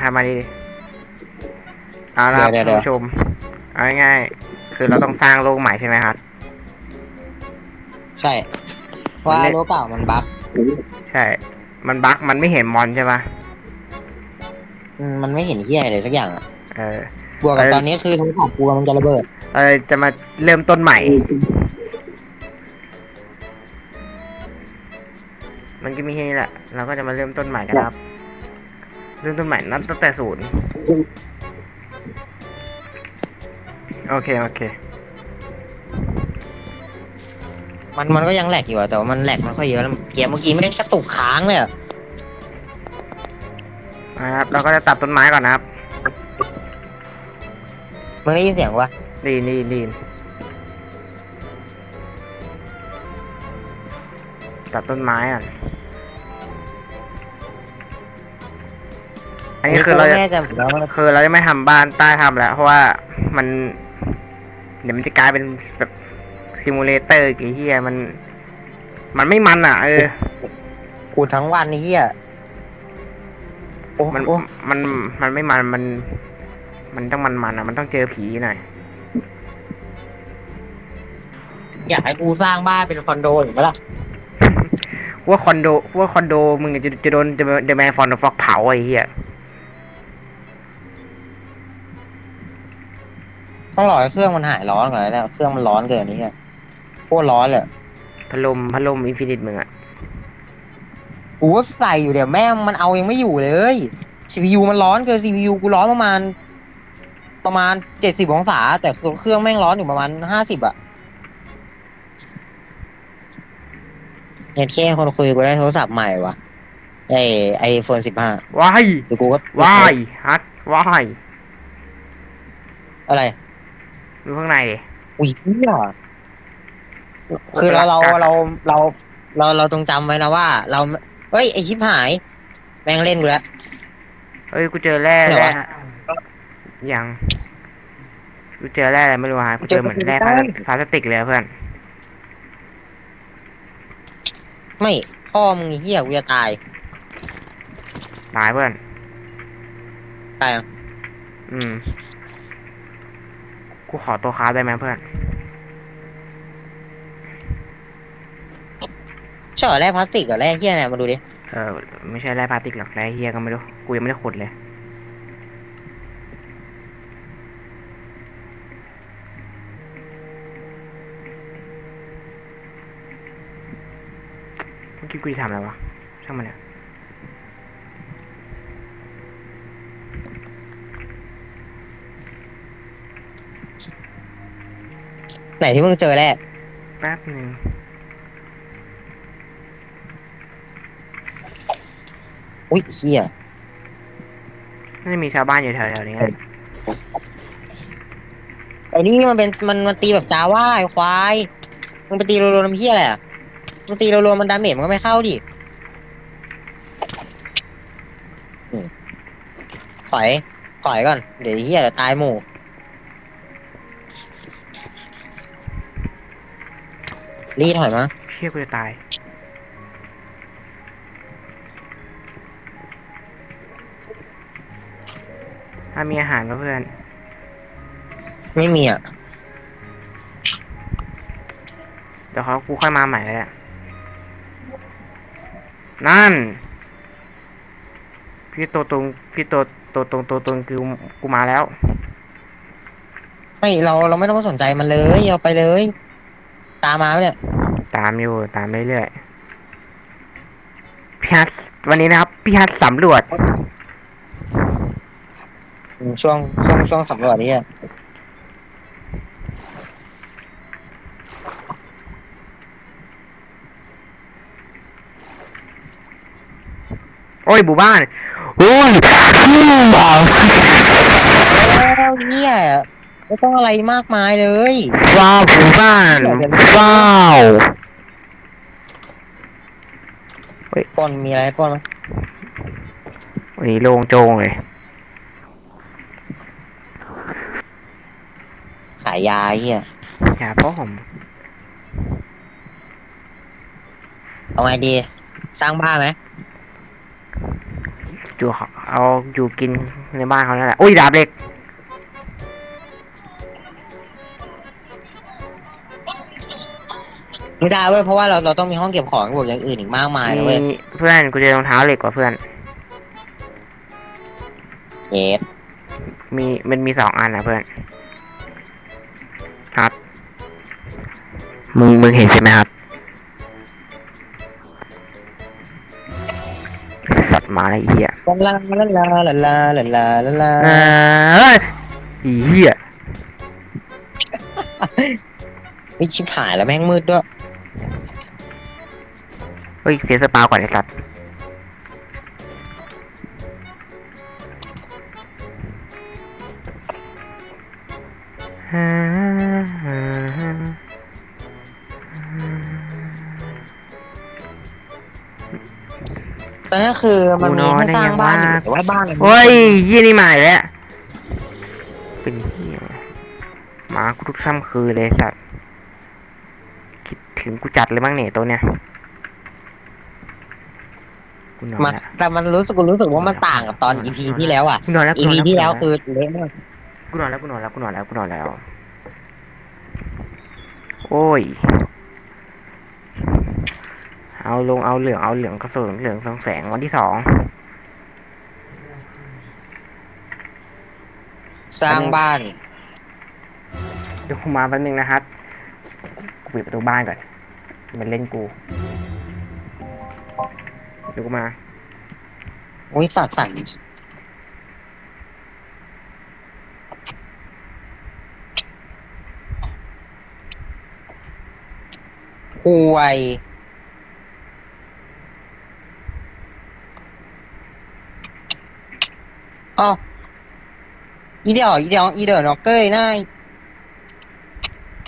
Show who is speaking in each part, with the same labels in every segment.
Speaker 1: หามาดีเอาละครับ
Speaker 2: เดี๋ยว
Speaker 1: ท่าน
Speaker 2: เดี๋ยว
Speaker 1: ผู้ชม เอาง่ายๆคือเราต้องสร้างโลกใหม่ใช่ไหมครับ
Speaker 2: ใช่เพราะว่า
Speaker 1: มันเล่น
Speaker 2: โลกเก่ามันบั๊ก
Speaker 1: ใช่ มันบั๊กมันไม่เห็นมอนใช่ปะ
Speaker 2: อืมมันไม่เห็นเหี้ยอะไรเลยสักอย่างอะ
Speaker 1: เออ
Speaker 2: บวกกับ
Speaker 1: เอ้ย
Speaker 2: ตอนนี้คือโทรศัพท์กลัวมันจะระเบิด
Speaker 1: เราจะมาเริ่มต้นใหม่ มันก็มีแค่นี้แหละ เราก็จะมาเริ่มต้นใหม่กันครับเริ่มต้นใหม่นับตั้งแต่ศูนย์โอเค โอเค
Speaker 2: มันมันก็ยังแหลกอยู่อะแต่ว่ามันแหลกไม่ค่อยเยอะแล้วเกมเมื่อกี้ไม่ได้กระตุกค้างเลยอะ
Speaker 1: นะครับ เราก็จะตัดต้นไม้ก่อนนะครับ
Speaker 2: มึงได้ยินเสียงวะ
Speaker 1: ดีนดีนดีนตัดต้นไม้ก่อน อันนี้คือเราจะ
Speaker 2: แม่จะ
Speaker 1: คือเราจะไม่ทำบ้านใต้ทำแล้ว เพราะว่ามัน เดี๋ยวมันจะกลายเป็นแบบซิมูเลเตอร์กี่เฮียมัน มันไม่มันอะ เออ
Speaker 2: พูดทั้งวันนี่เหี้ยโอ้
Speaker 1: มัน
Speaker 2: โอ้
Speaker 1: มันมันไม่มันมัน มันต้องมันมันอะ มันต้องเจอผีหน่อย
Speaker 2: อยากให้กูสร้างบ้านเป็นคอนโดอย่างเงี้ยล่ะ
Speaker 1: ว่าคอนโดว่าคอนโดมึงจะจะโดนเดอะแมนฟอนฟอกเผาไอ้เหี้ย
Speaker 2: ต้องรอให้เครื่องมันหายร้อนก่อนนะเครื่องมันร้อนเกินนี่เหี้ยโคตรร้อนเลย
Speaker 1: พัดลมพัดลมอินฟินิตมึงอะ
Speaker 2: กูก็ใส่อยู่เดี๋ยวแม่งมันเอายังไม่อยู่เลย CPU มันร้อนเกิน CPU กูร้อนประมาณ ประมาณเจ็ดสิบองศา แต่เครื่องแม่งร้อนอยู่ประมาณห้าสิบอะเน็ตแค่คนคุยกูได้โทรศัพท์ใหม่วะไอไอโฟนสิบห้า
Speaker 1: ว้าย
Speaker 2: เดี๋ยวกูก็
Speaker 1: ว้ายฮัทว้าย
Speaker 2: อะไร
Speaker 1: ดูข้างในดิ
Speaker 2: อุ้ยเหี้ยคือเราเราเราเราเราเราต้องจำไว้นะว่า เราเฮ้ย ไอชิบหาย แม่งเล่นกูแล้ว
Speaker 1: เอ้ย กูเจอแร่
Speaker 2: ไหน
Speaker 1: แร่
Speaker 2: วะ
Speaker 1: ยัง กูเจอแร่อะไรไม่รู้ฮะ กูเจอเหมือนแร่พลาสพลาสติกเลยอะเพื่อน
Speaker 2: ไม่พ่อมึงไอ้เหี้ยกูจะตาย
Speaker 1: ตายเพื่อน
Speaker 2: ตายยัง
Speaker 1: อืม กูขอตัวคาร์ดได้ไหมเพื่อน
Speaker 2: ใช่เหรอแร่พลาสติกเหรอแร่เหี้ยเนี่ยมาดูดิ
Speaker 1: เออไม่ใช่แร่พลาสติกหรอกแร่เฮียก็ไม่รู้กูยังไม่ได้ขุดเลย เมื่อกี้กูจะทำอะไรวะช่างมันเนี่ย
Speaker 2: ไหนที่มึงเจอแร่
Speaker 1: แป๊บหนึ่ง
Speaker 2: อุ้ยเหี้ย
Speaker 1: น่าจะมีชาวบ้านอยู่แถวๆนี้แหละ
Speaker 2: ไอ้นี่มันเป็นมันมันตีแบบจาว่าไอ้ควายมึงไปตีรัวๆน้ำเหี้ยอะไรอะมึงตีรัวๆมันดาเมจมันก็ไม่เข้าดิอืมถอยถอยก่อน เดี๋ยวไอ้เหี้ยเดี๋ยวตายหมู่ รีถอยมา
Speaker 1: เชี่ยกูจะตาย ถ้ามีอาหารก็เพื่อน
Speaker 2: ไม่มีอะ
Speaker 1: เดี๋ยวเขากูค่อยมาใหม่เลยอะนั่น พี่โตตรงพี่โตโตตรงโตตรงคือกูมาแล้ว
Speaker 2: ไม่เราเราไม่ต้องสนใจมันเลยเอาไปเลย ตามมาปะเนี่ย
Speaker 1: ตามอยู่ตามเรื่อยๆพี่ฮัทวันนี้นะครับพี่ฮัทสำรวจ
Speaker 2: อืมช่วงช่วงช่วงสำรวจนี่อะ
Speaker 1: โอ้ยบูบ้านโอ้ย
Speaker 2: แล้วเนี่ย ไม่ต้องอะไรมากมายเลย
Speaker 1: ว้าวบูบ้านว้าว
Speaker 2: ปล้นมีอะไรให้ปล้นไหม
Speaker 1: วันนี้โล่งโจงเลย
Speaker 2: ขายยาไอ้เฮีย
Speaker 1: อย่าพ่อผม
Speaker 2: เอาไงดี สร้างบ้านไหม
Speaker 1: อยู่เขาเอาอยู่กินในบ้านเขานั่นแหละอุ้ยดาบเหล็ก
Speaker 2: ไม่ได้เว้ยเพราะว่าเราเราต้องมีห้องเก็บของบวกอย่างอื่นอีกมากมายนะ
Speaker 1: มี
Speaker 2: เว้ย
Speaker 1: เพื่อนกูเจอรองเท้าเหล็กกว่าเพื่อน
Speaker 2: เอ็ด
Speaker 1: มีมันมีสองอันนะเพื่อน ครับ มึงมึงเห็นใช่ไหมครับสัตว์หมาอะไรเหี้ย
Speaker 2: ลาลาลาลาลาลาลาลาลา
Speaker 1: เอ้ยอีเหี้ย
Speaker 2: ไม่ชิบหายแล้วแม่งมืดด้วย
Speaker 1: เฮ้ยเสียสปาก่อนไอ้สัตว์ฮ่าฮ่าฮ่า
Speaker 2: ตอนนี้คือมันมีให้สร้างบ้านอยู่แต่ว่าบ้านมัน
Speaker 1: เฮ้ยยี่นี่มาอีกแล้วเป็นเหี้ยหมากูทุกค่ำคืนเลยสัตว์คิดถึงกูจัดเลยมั้งเนี่ยตัวเนี้ย กูนอน
Speaker 2: มัน
Speaker 1: แล้ว
Speaker 2: แต่มันรู้สึกกูรู้สึกว่ามันต่างกับตอน EP ที่แล้วอะ
Speaker 1: กูนอนแล้วกู
Speaker 2: EP
Speaker 1: นอนแล้ว
Speaker 2: ที่แล้วคือเละมาก
Speaker 1: กูนอนแล้วกูนอนแล้วกูนอนแล้วกูนอนแล้ว โอ้ย เอาลงเอาเหลืองเอาเหลืองกระสุนเหลืองสองแสงวันที่สอง
Speaker 2: สร้างบ้าน
Speaker 1: เดี๋ยวกูมาแป๊บนึงนะครับกูปิดประตูบ้านก่อน มันเล่นกูเดี๋ยวกูมา โอุ้
Speaker 2: ยสัตว์สั่นห่วยอ๋ออีเดียวอีเดียวอีเดียวน็อกเกอร์น่า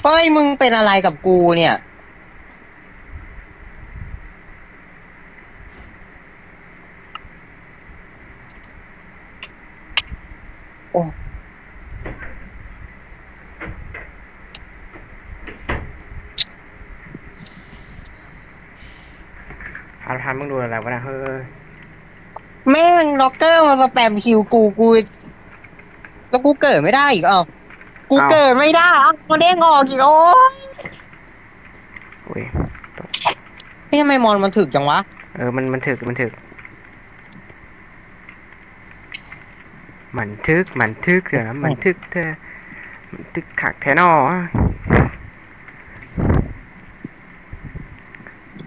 Speaker 2: เฮ้ยมึงเป็นอะไรกับกูเนี่ย
Speaker 1: เอาทำมึงดูอะไรวะนะเฮ้ย
Speaker 2: แม่งล็อกเกอร์ มาสแปมคิวกูกู แล้วกูเกิดไม่ได้อีกเอ้ากูเกิดไม่ได้เอ้ามันเด้งออกอีกโอ้ย
Speaker 1: โอ้ย
Speaker 2: เฮ้ยทำไมมอนมันถึกจังวะ
Speaker 1: เออมันมันถึกมันถึก มันทึกมันทึกเถอะมันทึกเธอมันทึกขักแทนอ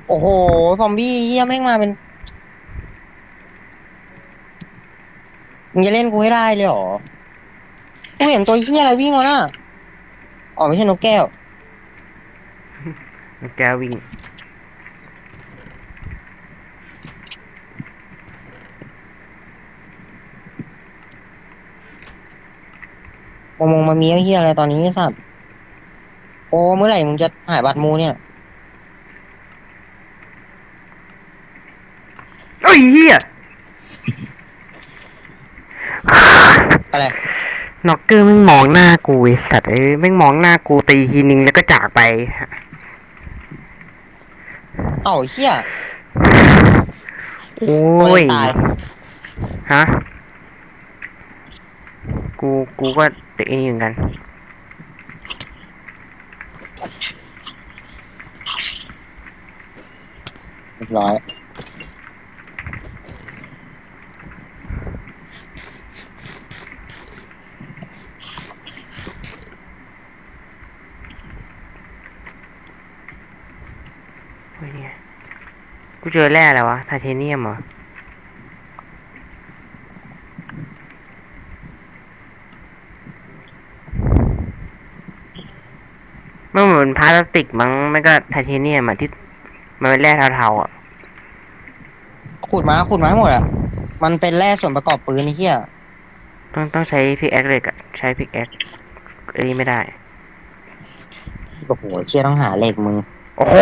Speaker 2: โอ้โห ซอมบี้เฮียแม่งมาเป็น มึงจะเล่นกูให้ได้เลยเหรอ กูเห็นตัวเฮียอะไรวิ่งมาน่ะอ๋อไม่ใช่นกแก้ว
Speaker 1: แกวิ่ง
Speaker 2: มามงมามีไอ้เฮียอะไรตอนนี้ไอ้สัตว์ โอ้เมื่อไหร่มึงจะหายบัตรมูเนี่ย
Speaker 1: เอ้ยเฮีย
Speaker 2: อะไร
Speaker 1: น็อกเกอร์แม่งมองหน้ากูไอสัตว์เอ้ยแม่งมองหน้ากูตีทีนึงแล้วก็จากไป
Speaker 2: เอ้าเฮีย
Speaker 1: โอ้ย
Speaker 2: ตาย
Speaker 1: ฮะกูกูก็เด็กไอ้นี่เหมือนกัน
Speaker 2: เรียบร้อย
Speaker 1: เฮ้ยเนี่ยกู เจอแร่แล้ววะไทเทเนียมเหรอมันเหมือนพลาสติกมั้งไม่ก็ไทเทเนียมอะที่มันเป็นแร่เทาๆอะ
Speaker 2: ขุดมาขุดมาให้หมดอะ มันเป็นแร่ส่วนประกอบปืนไอ้เหี้ย
Speaker 1: ต้องต้องใช้พิกแอคเลยกับใช้พิกแอคอันนี้ไม่ได้
Speaker 2: โอ้โหเชี่ยต้องหาเหล็กมึง
Speaker 1: โอ้โห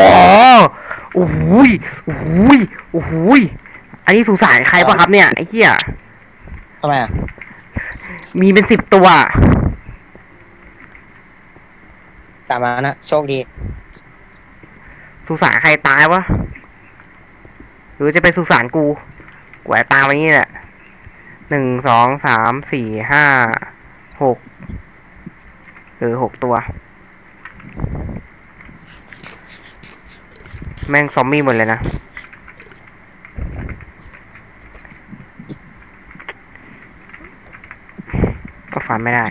Speaker 1: โอ้โหยโอ้โหยโอ้โหยอันนี้สุสานใครปะครับเนี่ยไอ้เหี้ย
Speaker 2: ทำไมอะ
Speaker 1: มีเป็นสิบตัว
Speaker 2: ตามมานะ โชคดี
Speaker 1: สุสานใครตายวะ หรือจะเป็นสุสานกูกูแอบตามมานี่แหละหนึ่งสองสามสี่ห้าหกเออหกตัว แม่งซอมบี้หมดเลยนะก็ฟันไม่ได้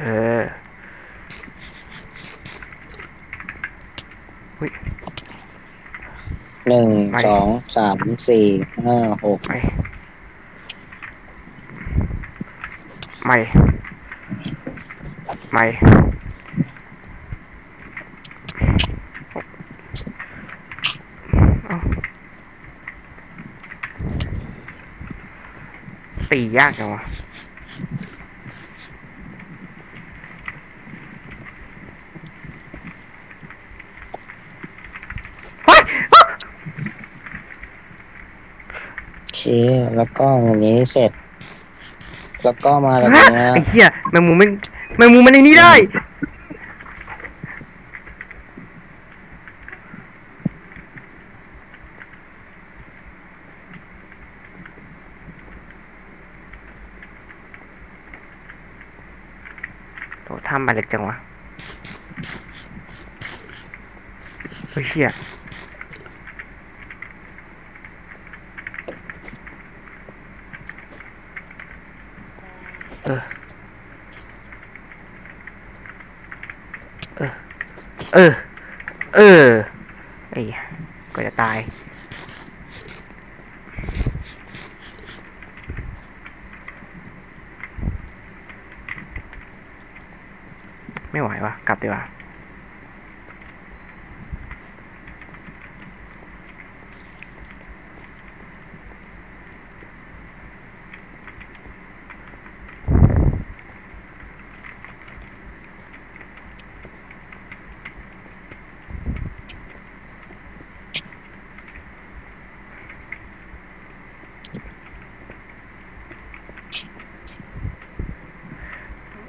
Speaker 1: เออ
Speaker 2: ห นึ่ง
Speaker 1: ไม่
Speaker 2: สองสามสี่ห้าหก
Speaker 1: ไม่ไม่ไม่เอ้าตียากจังวะ
Speaker 2: โอเคแล้วก็อย่างนี้เสร็จ แล้วก็มาแบบ
Speaker 1: ฮะ
Speaker 2: เนี้ย
Speaker 1: ไอ้เหี้ยแมงมุมมันแมงมุมมันในนี้ได้โอ้ทำมาเล็กจังวะโอ้ยเชี่ยเออ เออ เออ เออ ไอ้ก็จะตาย ไม่ไหววะกลับดีกว่า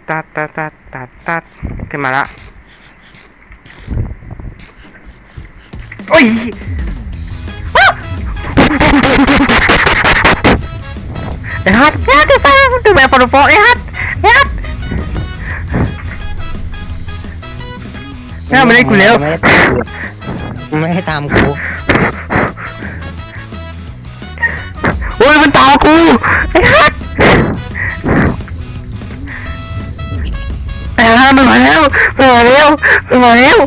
Speaker 1: ตัดตัดตัดตัดตัดขึ้นมาละโอ้ยอ้าวไอ้ฮัทไอ้ฮัทไอ้ฮัทดูแบบฟอร์ฟอร์ไอ้ฮัทไอ้ฮัทไอ้ฮัทมันได้กูแล้ว
Speaker 2: ไม่ได้ตามกู
Speaker 1: โอ้ยมันต่อกู มันมาแล้วมันมาแล้วมันมาแล้ว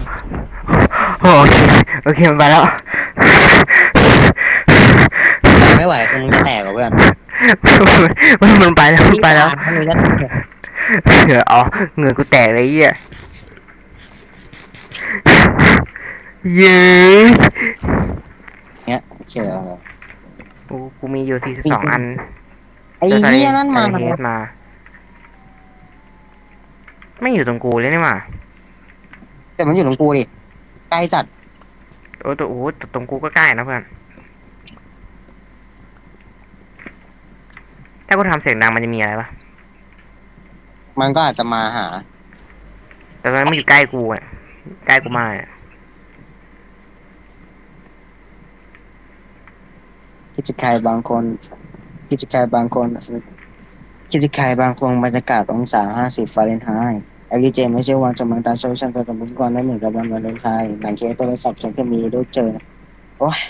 Speaker 1: โอเคโอเคมันไปแล้ว
Speaker 2: ไม่ไหวคงจะแตกกับเพื่อน
Speaker 1: มันมันไปแล้วมันไปแล้ว
Speaker 2: มันจะแตก
Speaker 1: เหงื่อออกเหงื่อกูแตกเลยไอ้เหี้ยเย้ย
Speaker 2: เนี้ยเชื่อ
Speaker 1: กูกูมีอยู่สี่สิบสองอัน
Speaker 2: ไอ้เหี้ยนั่นมา
Speaker 1: ใส่เฮดมา ไม่อยู่ตรงกูเลยนี่หว่า
Speaker 2: แต่มันอยู่ตรงกูดิไกลจัด
Speaker 1: โอ้ตัวโอ้โหตรงกูก็ใกล้นะเพื่อน ถ้ากูทำเสียงดังมันจะมีอะไรปะ
Speaker 2: มันก็อาจจะมาหา
Speaker 1: แต่ตอนนั้นมันอยู่ใกล้กูอะ ใกล้กูมากอะ
Speaker 2: กิจการบางคน กิจการบางคน กิจกายบางคงบรรยากาศองศาห้าสิบฟาเรนไฮต์เอรีเจไม่ใช่วันสมังตาโซชันแต่สมมติก่อนได้เหมือนกับวันวาเลนไทน์หลังเคสโทรศัพท์ฉันก็มีรูปเจอ โอ้ย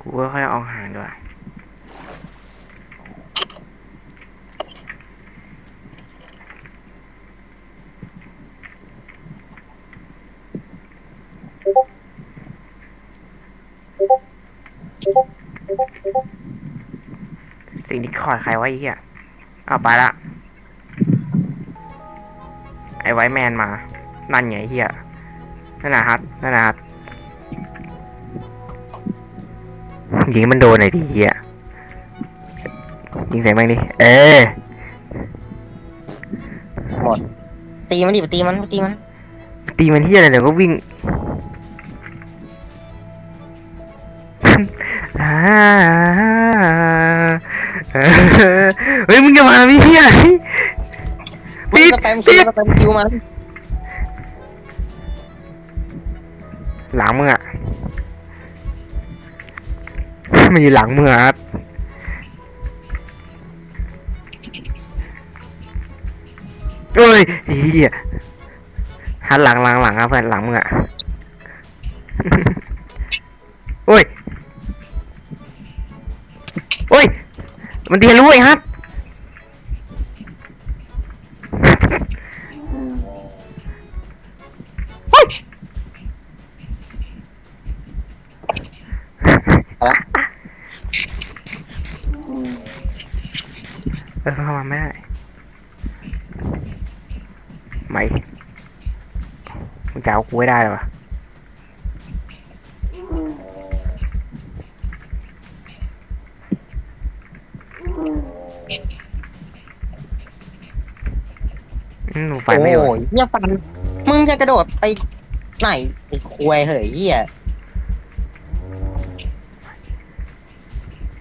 Speaker 1: กูก็ค่อยเอาห่างด้วย สิ่งที่คอยใครไว้ไอ้เหี้ยเอาไปละ ไอ้ไว้แมนมา นั่นไงไอ้เหี้ยนั่นนะฮัทนั่นนะฮัทยิงให้มันโดนหน่อยดิเหี้ยยิงใส่แม่งดิ เออ
Speaker 2: หมด ตีมันดิไปตีมันไปตีมัน
Speaker 1: ตีมันเหี้ยอะไรเดี๋ยวก็วิ่งอ่า เฮ้ยมึงจะมาพี่อะไร
Speaker 2: มึ
Speaker 1: ปิ
Speaker 2: ง
Speaker 1: ด
Speaker 2: สแปมคิ
Speaker 1: ปิ
Speaker 2: ว
Speaker 1: ด
Speaker 2: สแปมคิวมัน
Speaker 1: หลังมึงอะมันอยู่หลังมึงอะครับเอ้ยไอ้เหี้ยหันหลังหลังหลังครับเพื่อนหลังมึงอะ มันเทียรู้ไอ้ฮัทเออเข้ามาไม่ได้ไม่มึงจะเอากูไม่ได้หรอ ไฟไม่อยู่
Speaker 2: โอ้ยเหี้ยฟัน มึงจะกระโดดไปไหนไอ้ควยเหยเหี้ย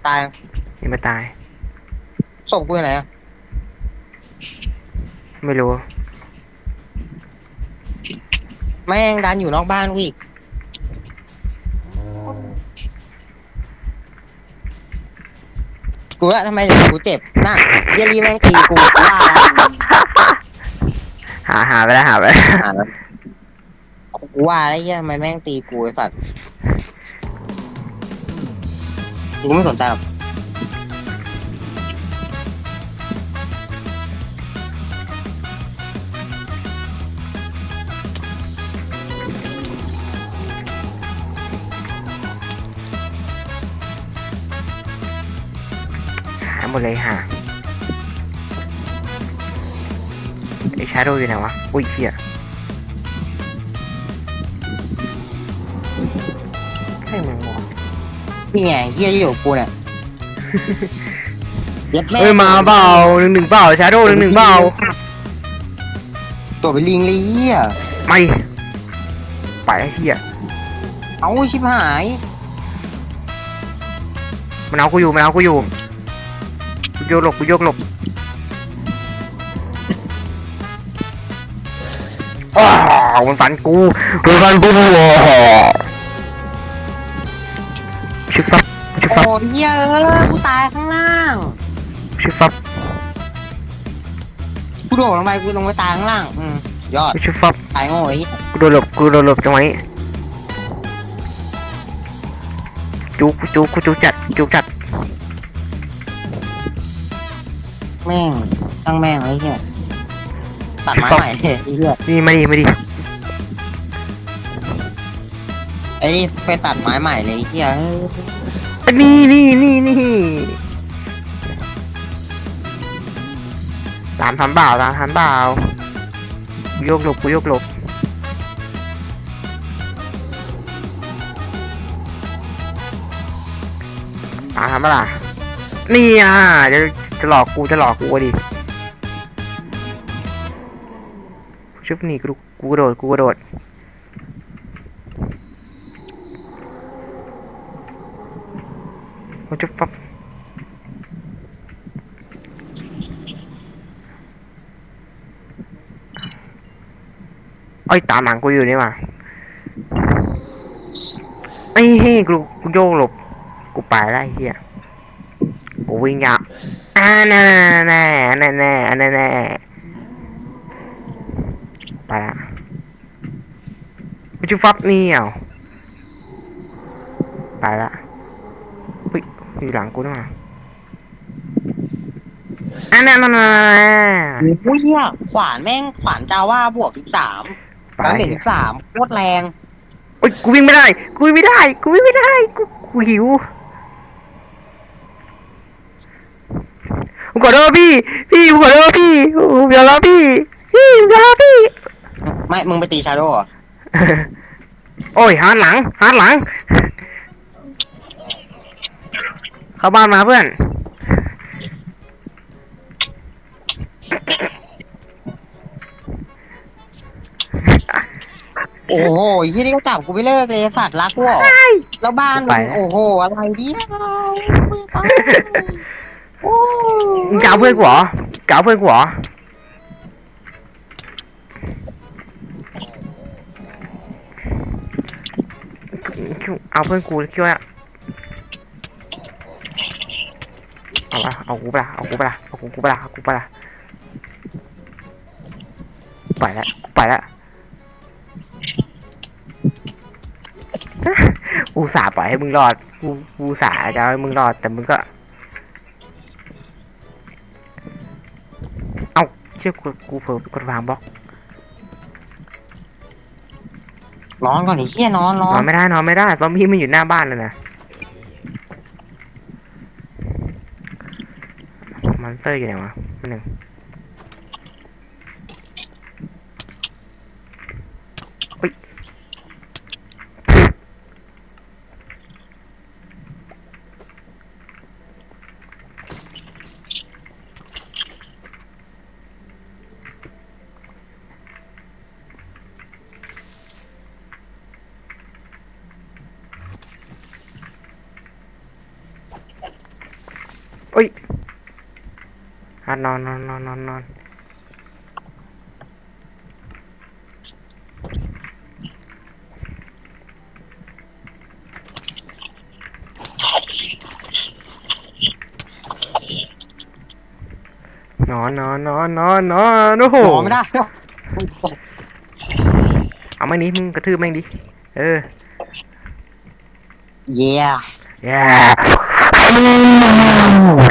Speaker 2: ตาย
Speaker 1: ยังไม่ตาย
Speaker 2: ศพกูอยู่ไหนอะ
Speaker 1: ไม่รู้
Speaker 2: แม่งดันอยู่นอกบ้านกูอีกกูว่าทำไมถึงกูเจ็บน่ะเหี้ยรีแม่งตีกูกูว่าแล้ว
Speaker 1: หาหาไปแล้วหาไปแล้ว
Speaker 2: อ่าแล้วกูว่าแล้วเหี้ยทำไมแม่งตีกูไอ้สัตว์กูไม่สนใจหรอก
Speaker 1: หาหมดเลยหา ชาโดว์อยู่ไหนวะ อุ้ยเชี่ยใช่มึงวะ
Speaker 2: นี่ไงเหี้ยอยู่กับกูเนี่ยย็ดแม่
Speaker 1: เอ้ยมาเปล่าหนึ่งหนึ่งเปล่าชาโดว์หนึ่งหนึ่งเปล่า
Speaker 2: ตัวเป็นลิงเลยเหี้ย
Speaker 1: ไม่ไปไอ้เชี่ย
Speaker 2: เอาชิบหาย
Speaker 1: มันเอากูอยู่มันเอากูอยู่กูโยกหลบกูโยกหลบ มันฟันกูมันฟันกูโอ้โหชิบฟับชิบฟับ
Speaker 2: โอ้ยเหี้ยเออกูตายข้างล่าง
Speaker 1: ชิบฟับ
Speaker 2: กูโดดลงไปกูลงไปตายข้างล่างอืมยอด
Speaker 1: ชิบฟับ
Speaker 2: ตายโง่ไอ้เหี้ย
Speaker 1: กูโดนหลบกูโดนหลบจังหวะนี้จุกกูจุกกูจุกจัดจุกจัด
Speaker 2: แม่งตั้งแม่งไอ้เหี้ยตัดไม้ใหม่เลยไอ้เหี้ย
Speaker 1: นี่มาดิมาดิ
Speaker 2: ไอ้นี่ไปตัดไม้ใหม่เลยไอ้เหี้ยเออ
Speaker 1: นี่นี่นี่นี่ตามทันเบ่าตามทันเบ่ากูโยกหลบกูโยกหลบตามทันปะล่ะนี่อะจะจะหลอกกูจะหลอกกูอะดิชุบนี่กูกูกระโดดกูกระโดด มันจะฟับไอ้ยตามหลังกูอยู่นี่มาไอ้เฮ้กูกูโยกหลบ กูไปล้วไอ้เหี้ยกูวิ่งยาวอ่าแน่แน่แน่แน่แน่แน่ไปละมันจะฟับนี่เหรอไปละ อยู่หลังกูนะอันนั้นนั่นนั่น
Speaker 2: โอ้ยเหี้ยขวานแม่งขวานจาว่าบวกสิบสาม
Speaker 1: ไป
Speaker 2: สามเด็กสิบสามโคตรแรง
Speaker 1: โอ้ยกูวิ่งไม่ได้ กูวิ่งไม่ได้ กูวิ่งไม่ได้ กูกูหิวผมขอโทษพี่ พี่ผมขอโทษพี่ผมยอมรับพี่ พี่ผมยอมรับพี่
Speaker 2: ไม่ มึงไปตีชาโดว์เหรอ
Speaker 1: โอ้ยหันหลังหันหลัง เข้าบ้านมาเพื่อน
Speaker 2: โอ้โหที่นี่ก็จับกูไม่เลิกเลยสัตว์รักกูเหรอแล้วบ้านมึงโอ้โห อะไรเนี่ยไม่ตายโอ้
Speaker 1: มึงกเอาเพื่อนกูเหรอเกเอาเพื่อนกูเหรอเอาเพื่อนกูคิดว่า เอาละเอากูไปละเอากูไปละเอากูไปละเอากูไปละไปแล้วกูไปแล้วกูอุตสาห์ปล่อยให้มึงรอดกูกูอุตสาห์จะเอาให้มึงรอดแต่มึงก็ เอ้าเชื่อกูกูเผลอกดวางบล็อก
Speaker 2: ร้อนก่อนไอ้เหี้ยนอนร้อน
Speaker 1: อนนไม่ได้นอนไม่ได้ซอมบี้มันอยู่หน้าบ้านเลยนะมอนส เตอร์อยู่ไหนวะมันหนึ่งอุ๊ย อะนอนนอนนอนนอนนอนนอนนอนนอนนอนนอนโอ้โห
Speaker 2: นอนไม่ได้
Speaker 1: เอาแม่งดิมึงกระทืบแม่งดิ เออ
Speaker 2: เย้
Speaker 1: Yeah.